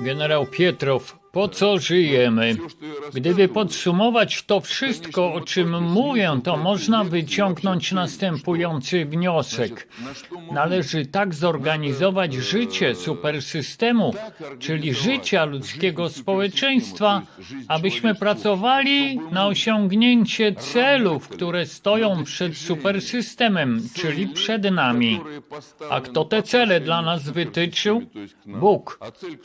Generał Pietrow, po co żyjemy? Gdyby podsumować to wszystko, o czym mówię, to można wyciągnąć następujący wniosek. Należy tak zorganizować życie supersystemu, czyli życia ludzkiego społeczeństwa, abyśmy pracowali na osiągnięcie celów, które stoją przed supersystemem, czyli przed nami. A kto te cele dla nas wytyczył? Bóg.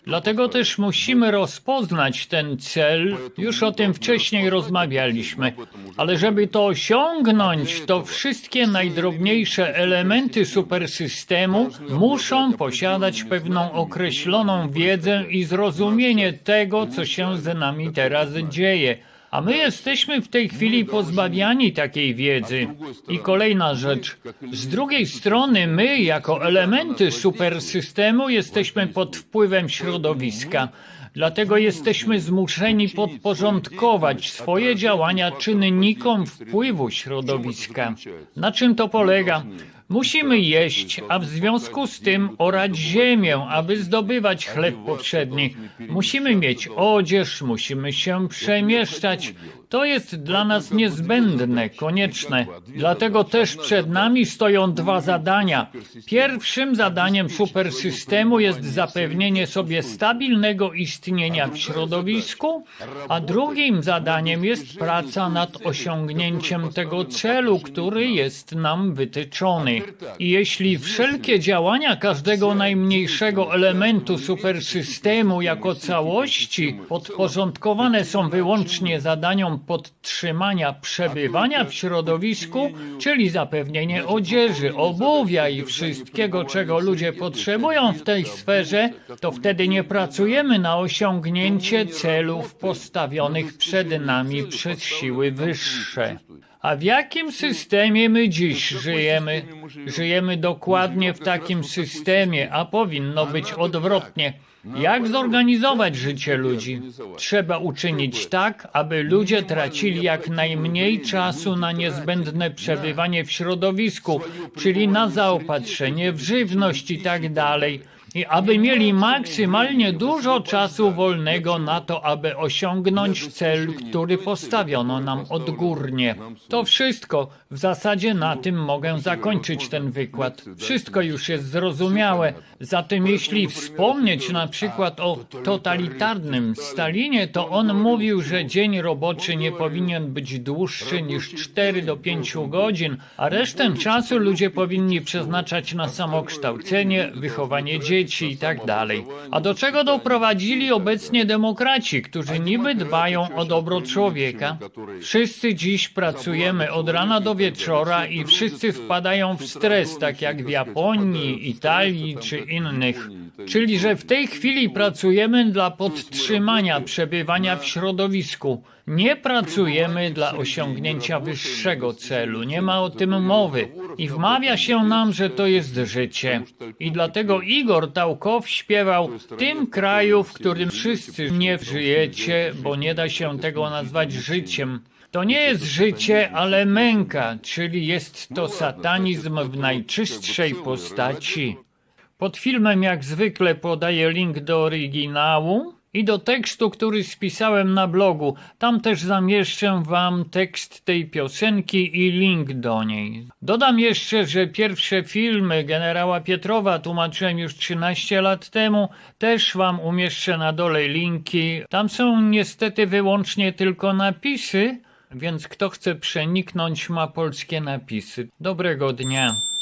Dlatego też musimy rozpoznać ten cel. Już o tym wcześniej rozmawialiśmy. Ale żeby to osiągnąć, to wszystkie najdrobniejsze elementy supersystemu muszą posiadać pewną określoną wiedzę i zrozumienie tego, co się z nami teraz dzieje. A my jesteśmy w tej chwili pozbawiani takiej wiedzy. I kolejna rzecz. Z drugiej strony, my, jako elementy supersystemu, jesteśmy pod wpływem środowiska. Dlatego jesteśmy zmuszeni podporządkować swoje działania czynnikom wpływu środowiska. Na czym to polega? Musimy jeść, a w związku z tym orać ziemię, aby zdobywać chleb powszedni. Musimy mieć odzież, musimy się przemieszczać. To jest dla nas niezbędne, konieczne. Dlatego też przed nami stoją dwa zadania. Pierwszym zadaniem supersystemu jest zapewnienie sobie stabilnego istnienia w środowisku, a drugim zadaniem jest praca nad osiągnięciem tego celu, który jest nam wytyczony. I jeśli wszelkie działania każdego najmniejszego elementu supersystemu jako całości podporządkowane są wyłącznie zadaniom podtrzymania przebywania w środowisku, czyli zapewnienie odzieży, obuwia i wszystkiego, czego ludzie potrzebują w tej sferze, to wtedy nie pracujemy na osiągnięcie celów postawionych przed nami przez siły wyższe. A w jakim systemie my dziś żyjemy? Żyjemy dokładnie w takim systemie, a powinno być odwrotnie. Jak zorganizować życie ludzi? Trzeba uczynić tak, aby ludzie tracili jak najmniej czasu na niezbędne przebywanie w środowisku, czyli na zaopatrzenie w żywność i tak dalej. I aby mieli maksymalnie dużo czasu wolnego na to, aby osiągnąć cel, który postawiono nam odgórnie. To wszystko. W zasadzie na tym mogę zakończyć ten wykład. Wszystko już jest zrozumiałe. Zatem jeśli wspomnieć na przykład o totalitarnym Stalinie, to on mówił, że dzień roboczy nie powinien być dłuższy niż 4 do 5 godzin, a resztę czasu ludzie powinni przeznaczać na samokształcenie, wychowanie dzieci i tak dalej. A do czego doprowadzili obecnie demokraci, którzy niby dbają o dobro człowieka? Wszyscy dziś pracujemy od rana do wieczora i wszyscy wpadają w stres, tak jak w Japonii, Italii czy innych. Czyli, że w tej chwili pracujemy dla podtrzymania przebywania w środowisku. Nie pracujemy dla osiągnięcia wyższego celu. Nie ma o tym mowy. I wmawia się nam, że to jest życie. I dlatego Igor Tałkow śpiewał tym kraju, w którym wszyscy nie żyjecie, bo nie da się tego nazwać życiem. To nie jest życie, ale męka, czyli jest to satanizm w najczystszej postaci. Pod filmem jak zwykle podaję link do oryginału i do tekstu, który spisałem na blogu. Tam też zamieszczę wam tekst tej piosenki i link do niej. Dodam jeszcze, że pierwsze filmy generała Pietrowa tłumaczyłem już 13 lat temu. Też wam umieszczę na dole linki. Tam są niestety wyłącznie tylko napisy, więc kto chce przeniknąć ma polskie napisy. Dobrego dnia.